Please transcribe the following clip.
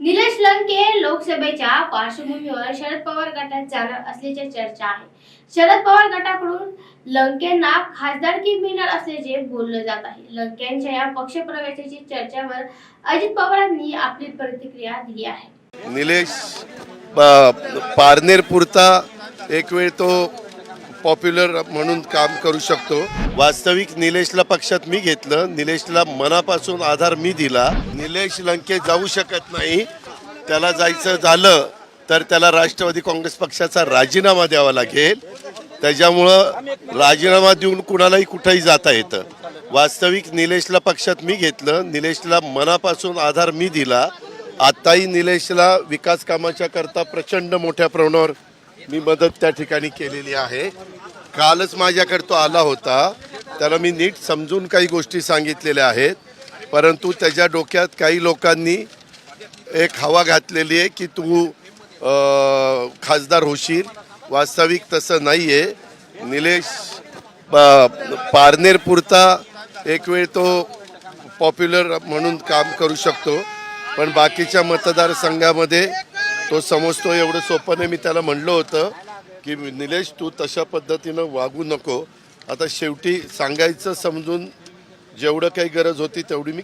निलेश लंके लोकसभेच्या पार्श्वभूमीवर शरद पवार गटात जाणार असल्याची चर्चा आहे. शरद पवार गटाकडून लंकेंना खासदारकी मिळणार असल्याचे बोललं जात आहे. लंकेंच्या या पक्षप्रवेशाची चर्चेवर अजित पवारांनी आपली प्रतिक्रिया दिली आहे. निलेश पारनेर पुरता एक वेळ तो पॉप्युलर म्हणून काम करू शकतो. वास्तविक निलेशला पक्षात मी घेतलं. निलेशला मनापासून आधार मी दिला. निलेश लंके जाऊ शकत नाही. त्याला जायचं झालं तर त्याला राष्ट्रवादी काँग्रेस पक्षाचा राजीनामा द्यावा लागेल. त्याच्यामुळं राजीनामा देऊन कुणालाही कुठंही जाता येतं. वास्तविक निलेशला पक्षात मी घेतलं. निलेशला मनापासून आधार मी दिला. आत्ताही निलेशला विकास कामाच्या करता प्रचंड मोठ्या प्रमाणावर मी मदत त्या ठिकाणी केलेली आहे. कालच माझ्याकडे तो आला होता. त्याला मी नीट समजून काही गोष्टी सांगितलेल्या आहेत. परंतु त्याच्या डोक्यात काही लोकांनी एक हवा घातलेली आहे की तू खासदार होशील. वास्तविक तसं नाही आहे निलेश पारनेरपुरता एक वेळ तो पॉप्युलर म्हणून काम करू शकतो. पण बाकीच्या मतदारसंघामध्ये तो समजतो एवढं सोपं नाही. मी त्याला म्हणलं होतं की निलेश तू तशा पद्धतीनं वागू नको. आता शेवटी सांगायचं समजून जेवढं काही गरज होती तेवढी मी